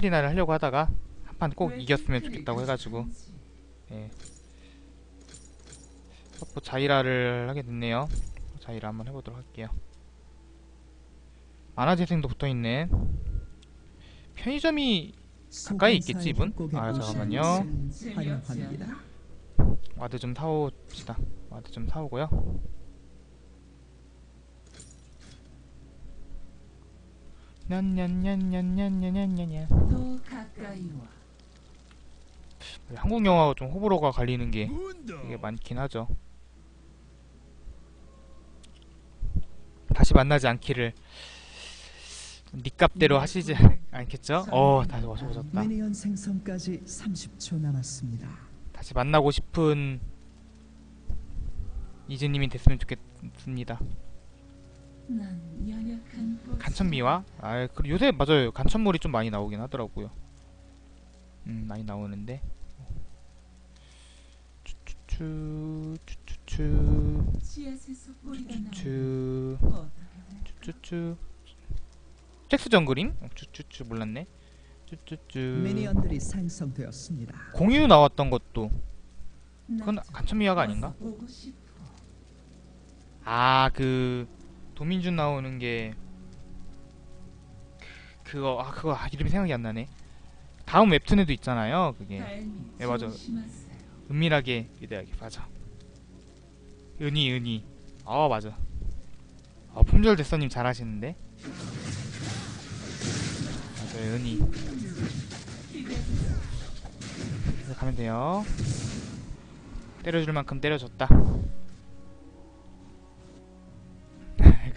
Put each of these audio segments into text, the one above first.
카타리나를 하려고 하다가 한 판 꼭 이겼으면 좋겠다고 해가지고 예. 서포 자이라를 하게 됐네요. 자이라 한번 해보도록 할게요. 만화 재생도 붙어있는 편의점이 가까이 있겠지, 이분? 아, 잠깐만요. 환영합니다. 와드 좀 사옵시다. 와드 좀 사오고요. 냔냔냔냔냔냔냔냔 더 가까이 와. 한국 영화가 좀 호불호가 갈리는 게 이게 많긴 하죠. 다시 만나지 않기를 니값대로 하시지 않겠죠? 어, 다시 와서 오셨다. 미니언 생성까지 30초 남았습니다. 다시 만나고 싶은 이즈님이 됐으면 좋겠습니다. 간천미와? 아 그리고 요새 맞아요. 간천물이 좀 많이 나오긴 하더라고요. 음 많이 나오는데. 쭈쭈쭈 쭈쭈쭈 쭈쭈쭈 쭈쭈쭈 잭스 정글임? 쭈쭈쭈 몰랐네. 쭈쭈쭈 공유 나왔던 것도. 그건 간천미화가 아닌가? 아그 도민준 나오는 게 그- 그거 아 그거 아, 이름이 생각이 안 나네. 다음 웹툰에도 있잖아요. 그게 예, 맞아. 은밀하게 위대하게 맞아. 은희 은희. 아 맞아. 아 품절 대서님 잘하시는데. 맞아요 은희. 가면 돼요. 때려줄 만큼 때려줬다.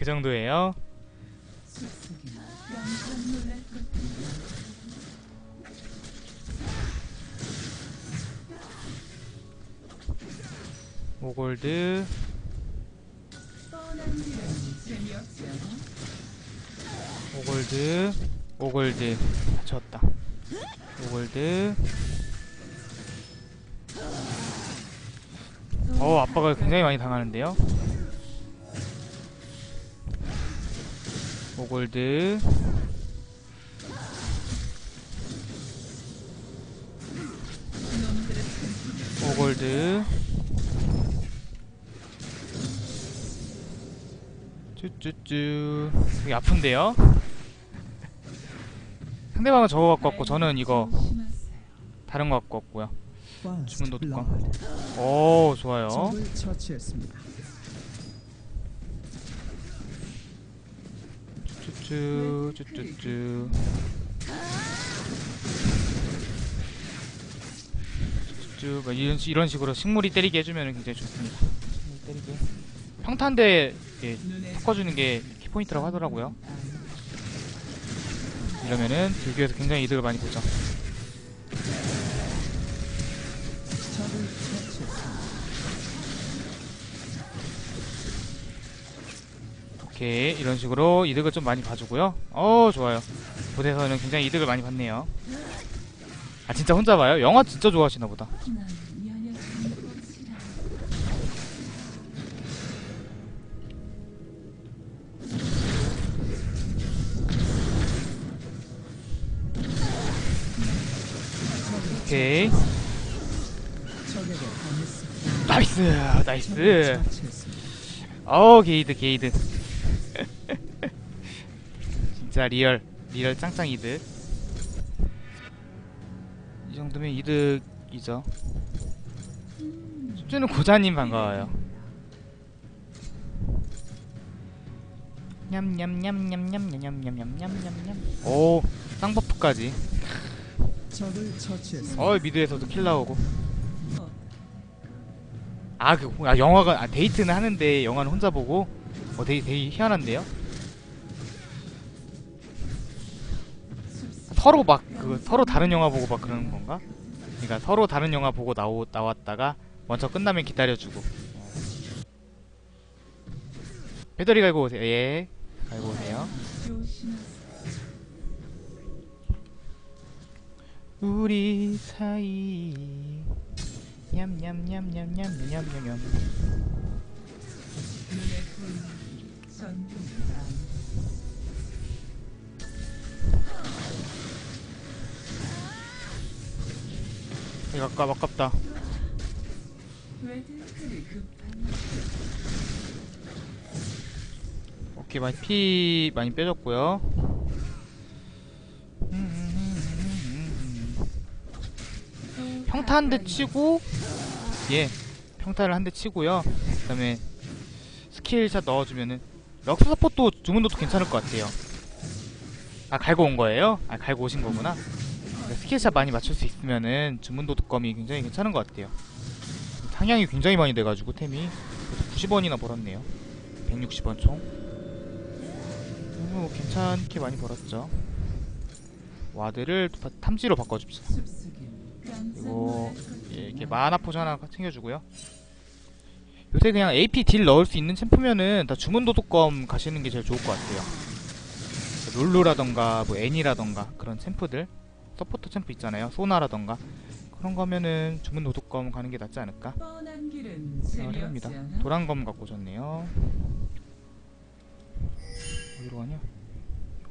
그 정도예요. 오골드? 오골드 오골드 맞췄다. 오골드 어 아빠가 굉장히 많이 당하는데요. 오골드 오골드 쭈쭈쭈 여기 아픈데요? 상대방은 저거 갖고 왔고 저는 이거. 다른 거 갖고 왔고요 주문도 뚜껑. blood. 오 좋아요 적을 처치했습니다. 쭈쭈쭈 쭈쭈쭈 쭈쭈쭈 뭐 이런, 시- 이런 식으로 식물이 때리게 해주면 굉장히 좋습니다. 식물이 때리게. 평탄대 예, 섞어주는 게 키포인트라고 하더라고요. 이러면은 들교에서 굉장히 이득을 많이 보죠 오케이 이런 식으로 이득을 좀 많이 봐주고요 어 좋아요 부대에서는 굉장히 이득을 많이 받네요 아 진짜 혼자 봐요? 영화 진짜 좋아하시나 보다. 오케이. 나이스 나이스. 어 게이드 게이드 진짜 리얼 리얼 짱짱 이득 이 정도면 이득이죠 숙주는 고자님 반가워요 냠냠냠냠냠냠냠냠냠냠냠 오 쌍버프까지. 어 미드에서도 킬 나오고 어, 아, 그, 아, 영화가, 아, 데이트는 하는데 영화는 혼자 보고? 어, 되게, 되게 희한한데요? 서로 막, 그, 서로 다른 영화 보고 막 그러는 건가? 그니까 서로 다른 영화 보고 나오, 나왔다가 먼저 끝나면 기다려주고. 배터리 갈고 오세요. 예. 갈고 오세요. 우리 사이. 냠냠냠냠냠냠냠냠. 아까 아깝다. 오케이 많이 피 많이 빼줬고요. 평타 한 대 치고 예 평타를 한 대 치고요. 그 다음에 스킬샷 넣어주면은 럭스 서포트도 주문도도 괜찮을 것 같아요. 아 갈고 온 거예요? 아 갈고 오신 거구나 스킬샷 많이 맞출 수 있으면은 주문도 독검이 굉장히 괜찮은 것 같아요. 상향이 굉장히 많이 돼가지고 템이 90원이나 벌었네요. 160원 총. 오, 괜찮게 많이 벌었죠. 와드를 바- 탐지로 바꿔줍시다. 놀랄 예, 이렇게 마나 포션 하나 챙겨주고요. 요새 그냥 AP 딜 넣을 수 있는 챔프면은 다 주문 도둑검 가시는 게 제일 좋을 것 같아요. 룰루라던가 뭐 애니라던가 그런 챔프들 서포터 챔프 있잖아요. 소나라던가 그런 거면은 주문 도둑검 가는 게 낫지 않을까 생각을 해봅니다. 않아? 도란검 갖고 오셨네요. 어디로 가냐?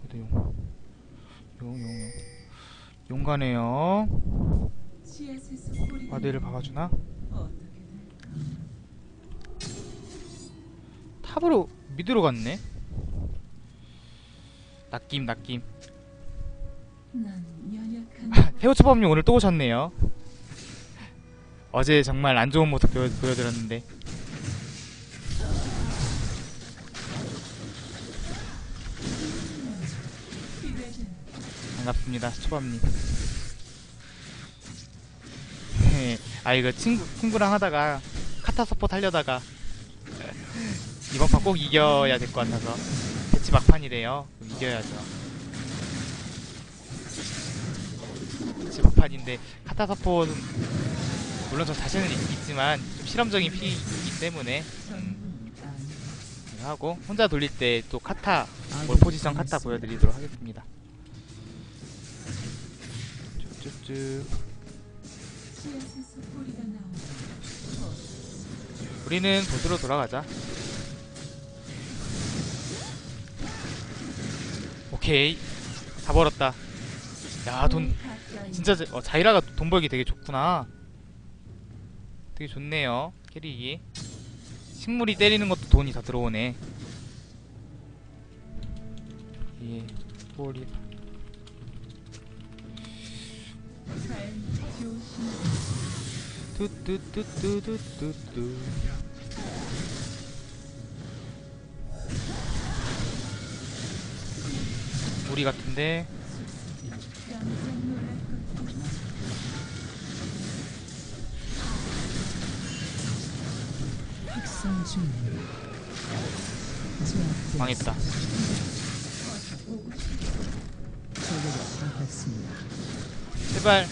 어디 용? 용, 용, 용. 용 가네요. 나오면 박아주나? 탑으로 미드로 갔네. 낚임 낚임. 난 연약한 태우초밥님 오늘 또 오셨네요. 어제 정말 안 좋은 모습 보여, 보여드렸는데 반갑습니다 초밥님. 아 이거 친구 친구랑 하다가 카타 서포트 하려다가 이번 판 꼭 이겨야 될 것 같아서 대치 막판이래요. 이겨야죠. 대치 막판인데 카타 서포트 물론 저 자신은 있, 있지만 좀 실험적인 피이기 때문에 음, 하고 혼자 돌릴 때 또 카타 볼 아군이 포지션 카타. 보여드리도록 하겠습니다. 쭉쭉쭉 우리는 보드로 돌아가자. 오케이 다 벌었다. 야돈 진짜 자- 어, 자이라가 돈 벌기 되게 좋구나. 되게 좋네요 캐릭이. 식물이 때리는 것도 돈이 다 들어오네. 예, 조심 뚜뚜뚜뚜뚜뚜뚜. 우리 같은데 망했다. 제발.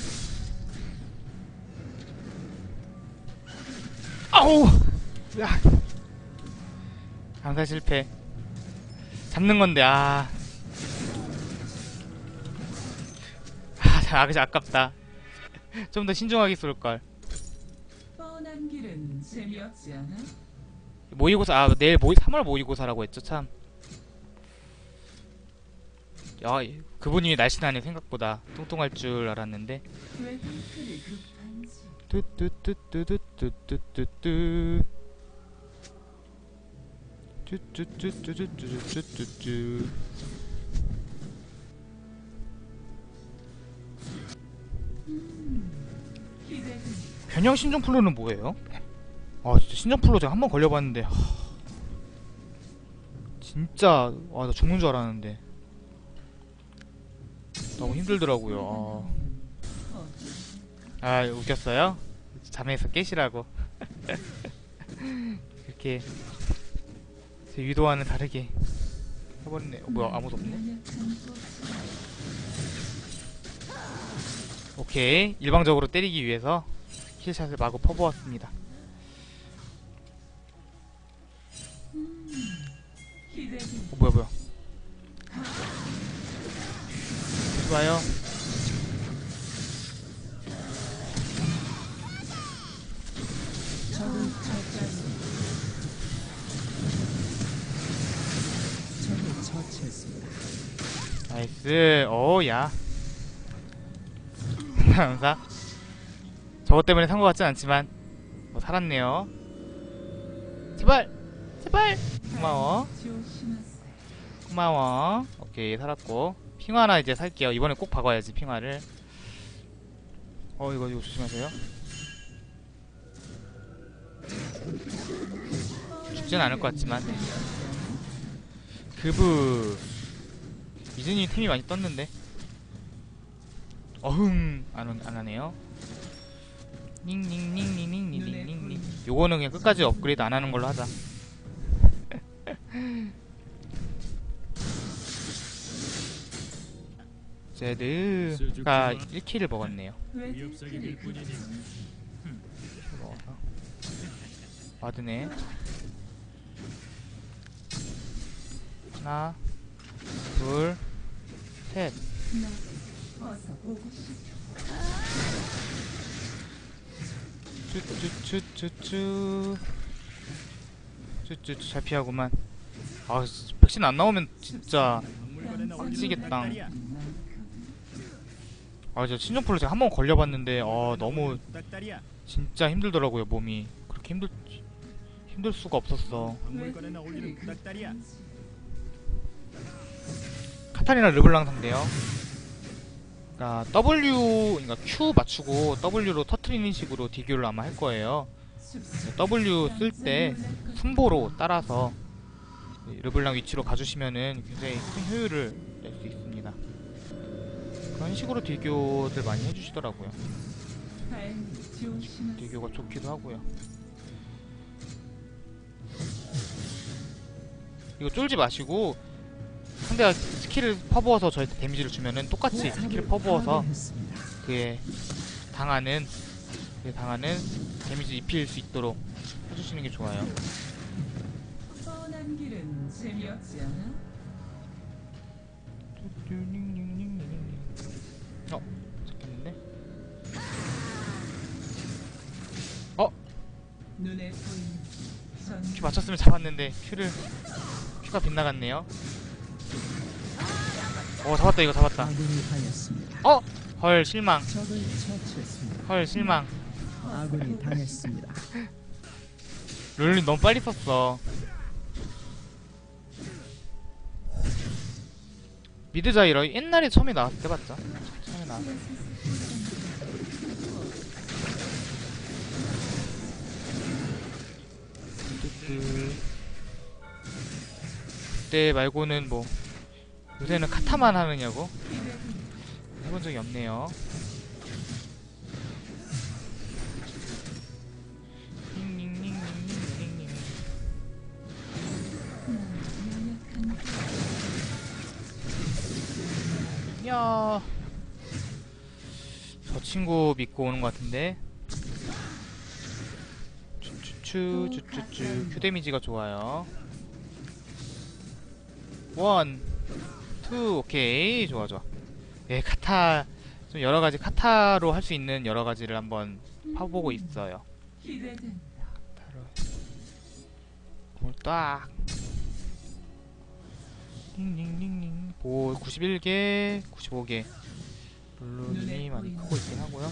아우. 야. 강사 실패. 잡는 건데 아. 아, 자, 아, 그저 아깝다. 좀 더 신중하게 쏠 걸. 뻔한 길은 재미없지 않아? 모의고사 아 내일 모의 3월 모의고사라고 했죠 참. 야 그분이 날씬하네 생각보다 뚱뚱할 줄 알았는데. 왜 그리 급한지 뚜뚜뚜뚜뚜뚜뚜뚜뚜 쭈쭈쭈쭈쭈쭈쭈쭈쭈 기대된 변형 신종 플로는 뭐예요? 아 진짜 신종 플로 제가 한 번 걸려봤는데 하... 진짜 아 나 죽는 줄 알았는데. 너무 힘들더라고요. 어. 아, 아 웃겼어요? 잠에서 깨시라고. 이렇게 제 유도와는 다르게 해버렸네. 어, 뭐야 아무도 없네? 오케이. 일방적으로 때리기 위해서 킬샷을 마구 퍼부었습니다 뭐야 뭐야? 계속 와요. 나이스. 오야. 감사. 저것 때문에 산 것 같진 않지만 뭐 살았네요. 제발! 제발! 고마워. 고마워 오케이 살았고. 핑화나 이제 살게요. 이번에 꼭 박아야지 핑화를. 어 이거 이거 조심하세요. 죽진 않을 것 같지만. 그브. 이즈님 템이 많이 떴는데. 어흥. 안, 안 하네요. 닝닝닝닝닝닝닝닝. 요거는 그냥 끝까지 업그레이드 안 하는 걸로 하자. 제드가 1킬을 먹었네요. 먹어서 와드네. 하나 보고 싶어. 쭈쭈쭈쭈쭈. 쭈쭈쭈 잘 피하구만. 아 씨, 백신 안 나오면 진짜 빡치겠다 아 진짜 신종플루 제가 한 번 걸려봤는데 어 너무. 진짜 힘들더라고요 몸이 그렇게 힘들 힘들 수가 없었어. 카타리나 르블랑 상대요 그러니까 W 그러니까 Q 맞추고 W로 터트리는 식으로 디교를 아마 할 거예요 W 쓸 때 순보로 따라서 르블랑 위치로 가주시면은 굉장히 큰 효율을 낼 수 있습니다. 그런 식으로 딜교들 많이 해주시더라고요. 조심하세요. 딜교가 좋기도 하고요. 이거 쫄지 마시고 상대가 스킬을 퍼부어서 저한테 데미지를 주면은 똑같이 스킬을 퍼부어서. 그에 당하는 그에 당하는 데미지 입힐 수 있도록 해주시는 게 좋아요. 큐 맞췄으면 잡았는데 큐를 큐가 빗나갔네요. 어, 잡았다 이거 잡았다. 어, 헐 실망. 헐 실망. 롤린 너무 빨리 썼어. 미드 자이러 옛날에 처음에 나왔을 때 봤죠? 처음에 나왔을 때. 그때 말고는 뭐 요새는 카타만 하느냐고 해본 적이 없네요. 야. 저 친구 믿고 오는 것 같은데. 추추추 추추추 큐 데미지가 좋아요. 원, 투, 오케이 좋아 좋아. 예 카타 좀 여러 가지 카타로 할 수 있는 여러 가지를 한번 파보고 있어요. 기대된다. 바로 공을 딱 닝닝닝닝 오 91개 95개 룰루님이 많이 크고 있긴 하고요.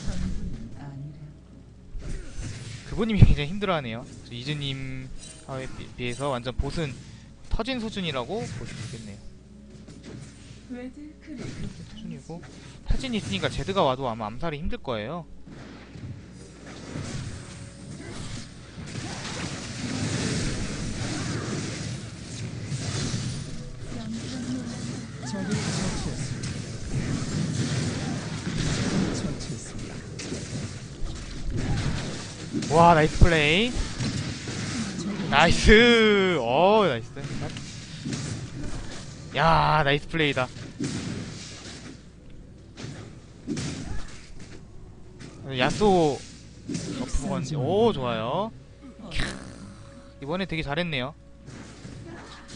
그분님이 굉장히 힘들어하네요. 저 이즈님에 비- 비해서 완전 보스는 터진 수준이라고 볼 수 있겠네요. 수준이고 사진이 있으니까 제드가 와도 아마 암살이 힘들 거예요 와 나이스 플레이. 나이스. 어 나이스. 야 나이스 플레이다. 야쏘 어프 먹었는데. 오 좋아요. 캬, 이번에 되게 잘했네요.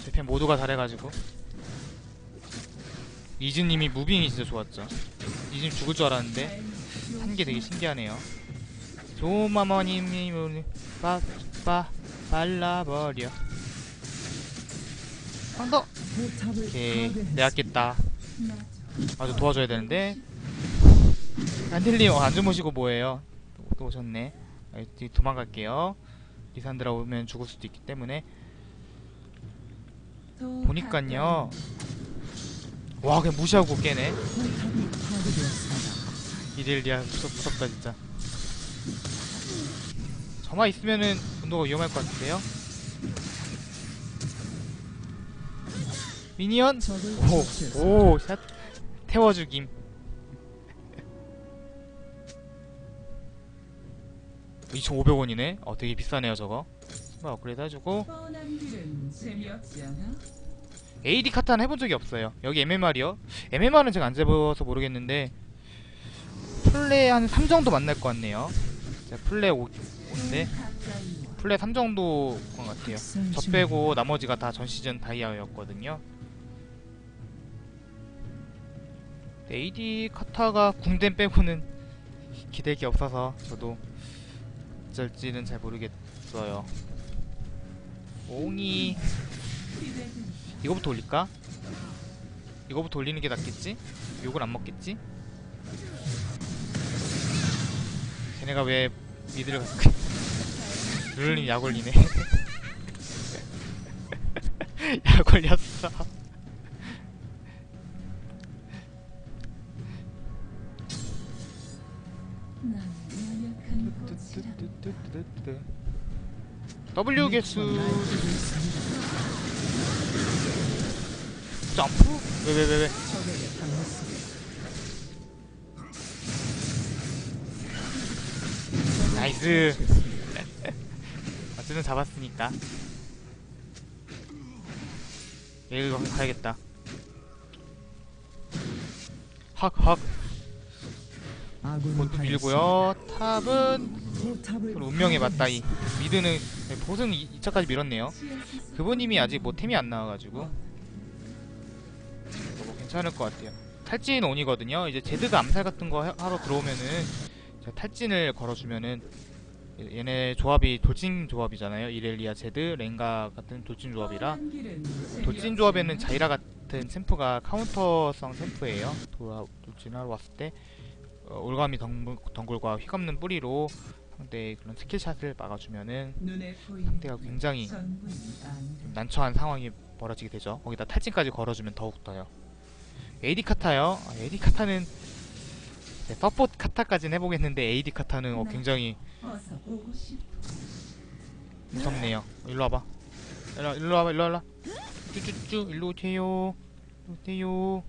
제편 모두가 잘해가지고. 이즈님이 무빙이 진짜 좋았죠. 이즈님 죽을 줄 알았는데 한 게 되게 신기하네요 조마마님이 오늘 빠빠 발라버려. 황도! 오케이. 내가 깼다. 아주 도와줘야 되는데. 안딜님 어, 안 주무시고 뭐해요? 또 오셨네. 아, 뒤 도망갈게요. 리산드라 오면 죽을 수도 있기 때문에. 더 보니깐요. 와 그냥 무시하고 깨네. 이렐리아 무섭, 무섭다 진짜 저만 있으면은 분도가 위험할 것 같은데요 미니언. 오, 오, 샷 태워 죽임. (2,500원이네) 어 되게 비싸네요 저거 뭐 업그레이드 해주고? AD 카타는 해본 적이 없어요 여기 MMR이요? MMR은 제가 안 재봐서 모르겠는데 플레 한3 정도 만날 것 같네요 플레 5, 인데 가까이 와. 플레 3 정도 것 같아요 저 빼고 나머지가 다 전 시즌 다이아였거든요. AD 카타가 궁댐 빼고는 기댈 게 없어서 저도 어쩔지는 잘 모르겠어요. 옹이. 이거부터 올릴까? 이거부터 올리는 게 낫겠지? 욕을 안 먹겠지? 걔네가 왜 미드를 갔을까? 룰님 약 올리네. 약 올렸어. W 개수. 점프? 왜 왜 왜 왜? 나이스. 어쨌든 잡았으니까. 여기 가- 가야겠다. 헉헉. 당했습니다. 밀고요. 탑은 운명의 맞다이. 파괴했습니다. 미드는 네, 보승 2차까지 밀었네요. 그분님이 아직 뭐 템이 안 나와가지고 뭐 괜찮을 것 같아요. 탈진 온이거든요. 이제 제드가 암살 같은 거 하- 하러 들어오면은 제가 탈진을 걸어주면은 얘- 얘네 조합이 돌진 조합이잖아요. 이렐리아 제드 랭가 같은 돌진 조합이라 돌진 조합에는? 자이라 같은 챔프가 카운터성 챔프예요. 돌진하러 왔을 때 어, 올가미 덩굴, 덩굴과 휘감는 뿌리로 상대의 그런 스킬샷을 막아주면은 상대가 굉장히. 난처한 상황이 벌어지게 되죠. 거기다 탈진까지 걸어주면 더욱 더요. AD 카타요. 아, AD 카타는 네, 서포트 카타까지는 해보겠는데 AD 카타는 어, 굉장히 보고 싶어. 무섭네요. 일로 와봐. 일로, 일로 와봐. 일로 와봐. 쭈쭈쭈. 일로 오세요. 일로 오세요.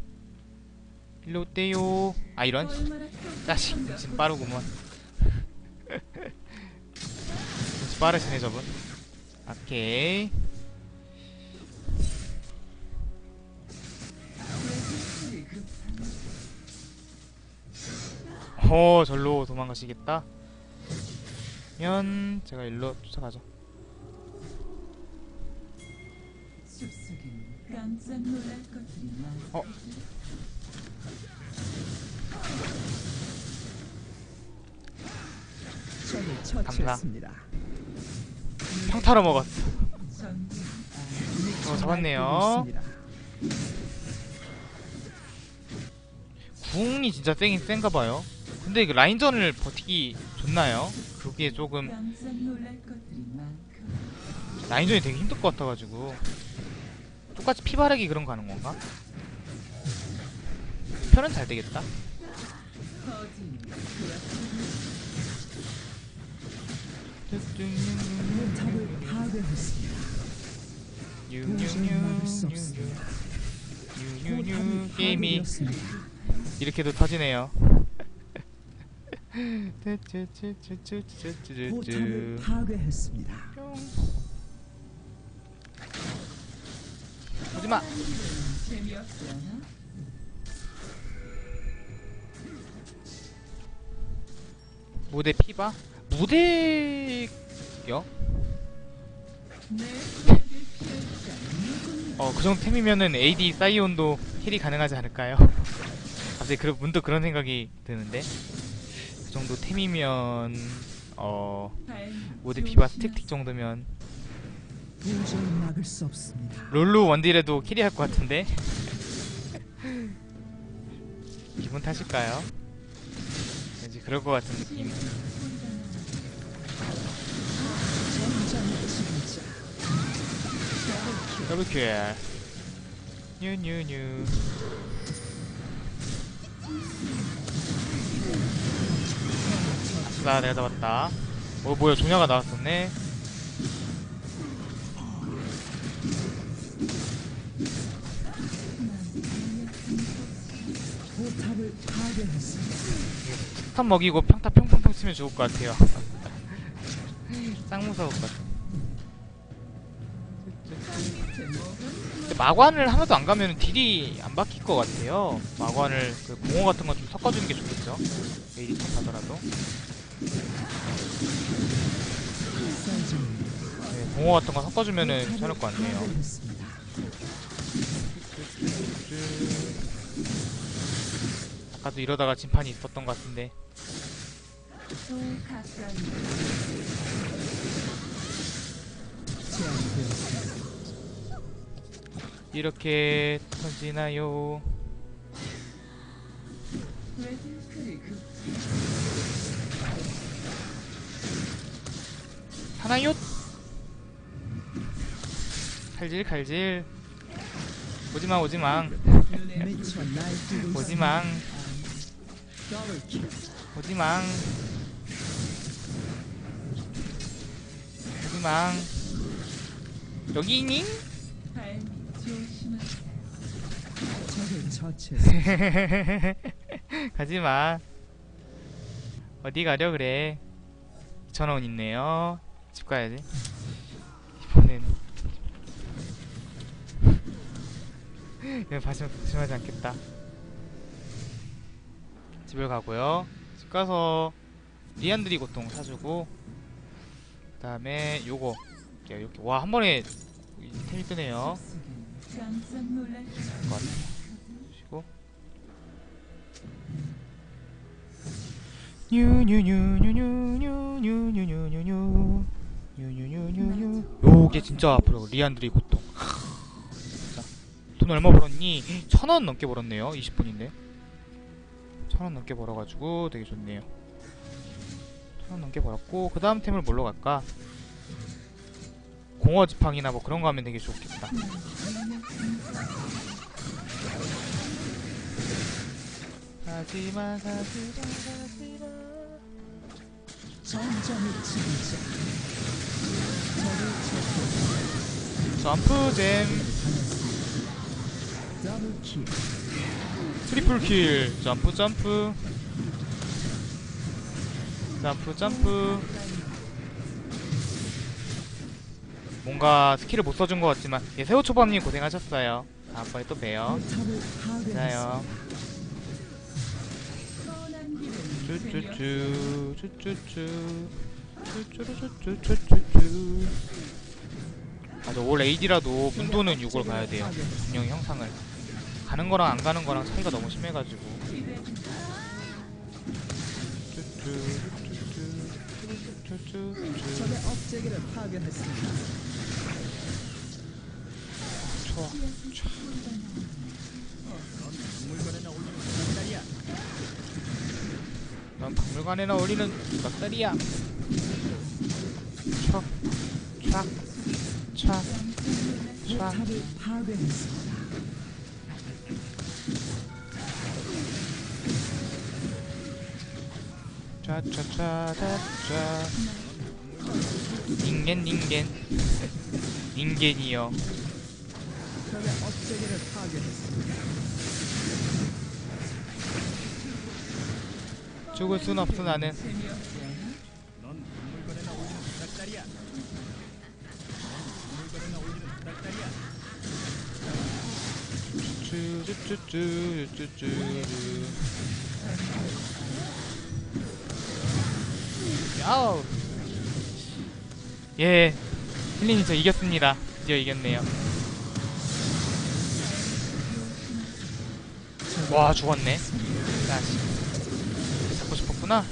일로 오세요. 아 이런 똑똑한가 진짜 빠르구먼. 진짜 빠르시네 저분. 오케이. 어 절로 도망가시겠다. 면 제가 일로 쫓아가죠. 어? 처치했습니다. 평타로 먹었어. 어, 잡았네요. 궁이 진짜 세긴 센가 봐요. 근데 그 라인전을 버티기 좋나요? 그게 조금. 라인전이 되게 힘들 것 같아가지고 똑같이 피 바르기 그런 거 하는 건가? 편은 잘 되겠다. 유유유 게임이. 이렇게도 터지네요. 포탑을 파괴했습니다. 오지마. 무대 피바? 무대요? 어, 그 정도 템이면은 AD 사이온도 힐이 가능하지 않을까요? 갑자기 그, 문득 그런 생각이 드는데. 정도 템이면 어 우드피바 스틱틱 정도면. 롤루 원딜에도 캐리할 것 같은데? 기분 탓일까요? 왠지 그럴 것 같은 느낌 더블킬. 뉴뉴뉴. 아싸 내가 잡았다. 어 뭐야 종야가 나왔었네. 스탑 먹이고 평타 평평평 치면 좋을 것 같아요. 짱 무서울 것 같아. 마관을 하나도 안 가면 딜이 안 바뀔 것 같아요. 마관을 그 공허 같은 거좀 섞어주는 게 좋겠죠. 메일이 탑 가더라도. 사이즈는 네, 공허 같은 거 섞어주면은 괜찮을 것 같네요. 아까도 이러다가 진판이 있었던 것 같은데. 이렇게 던지나요 하나요? 칼질 칼질. 오지마 오지마. 오지마. 오지마. 오지마. 여기 있니? 가지마. 어디 가려 그래? 2,000원 있네요. 집 가야지 이번엔 이건 봐주면 조심하지 않겠다 집을 가고요 집 가서 리안드리 고통 사주고 그 다음에 요거 이렇게 이렇게 와 한 번에 이 템이 뜨네요 쉬고 뉴뉴뉴뉴뉴뉴뉴뉴뉴뉴 요게 진짜 앞으로 리안드리 고통 돈 얼마 벌었니? 천 원 넘게 벌었네요 20분인데 천 원 넘게 벌어가지고 되게 좋네요 천 원 넘게 벌었고 그 다음 템을 뭘로 갈까? 공허 지팡이나 뭐 그런 거 하면 되게 좋겠다 가지마 가지마 가지마. 적을 처치했습니다. 점프잼. 트리플킬. 점프 점프. 점프 점프. 뭔가 스킬을 못 써준 것 같지만 예, 새우초밥님 고생하셨어요. 다음번에 또 봬요. 자요. 쭈쭈쭈 쭈쭈쭈 맞아 올 AD라도 문도는 6으로 가야 돼요. 분명히 형상을. 가는 거랑 안 가는 거랑 차이가 너무 심해가지고. 좋아 넌 박물관에나 올리는 막다리야. 좋다. 좋아. 짜짜짜짜짜. 닝겐 닝겐. 닝겐이요. 죽을 순 없어 나는. 쭈쭈쭈쭈쭈쭈쭈 야우 예 힐린이 저 이겼습니다 드디어 이겼네요 와 죽었네 자식 잡고 싶었구나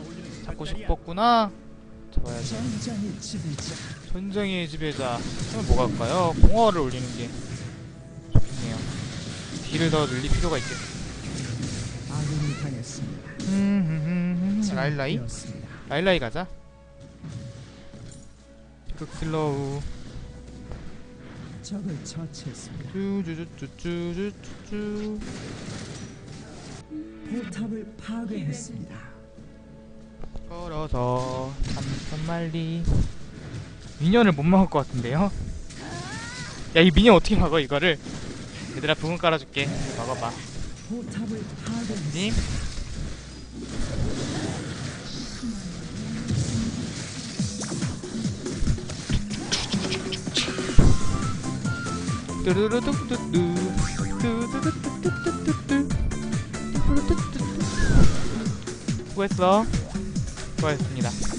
올리는 잡고. 싶었구나 잡아야지 전쟁의 지배자 그러면 뭐가 할까요? 공허를 올리는 게 좋겠네요 딜을 더 늘릴 필요가 있겠어 아군이 당했습니다. 음, 라일라이? 라일라이 가자 극슬로우 적을 처치했습니다. 쭈쭈쭈쭈쭈쭈쭈 포탑을 파괴했습니다. 걸어서 삼천 마리 미니언을 못 막을 것 같은데요? 야 이 미니언 어떻게 막어 이거를 얘들아 부분 깔아줄게 파괴했습니다. 님 뚜루루뚜뚜뚜 뚜뚜뚜뚜뚜뚜뚜 수고했어 수고하셨습니다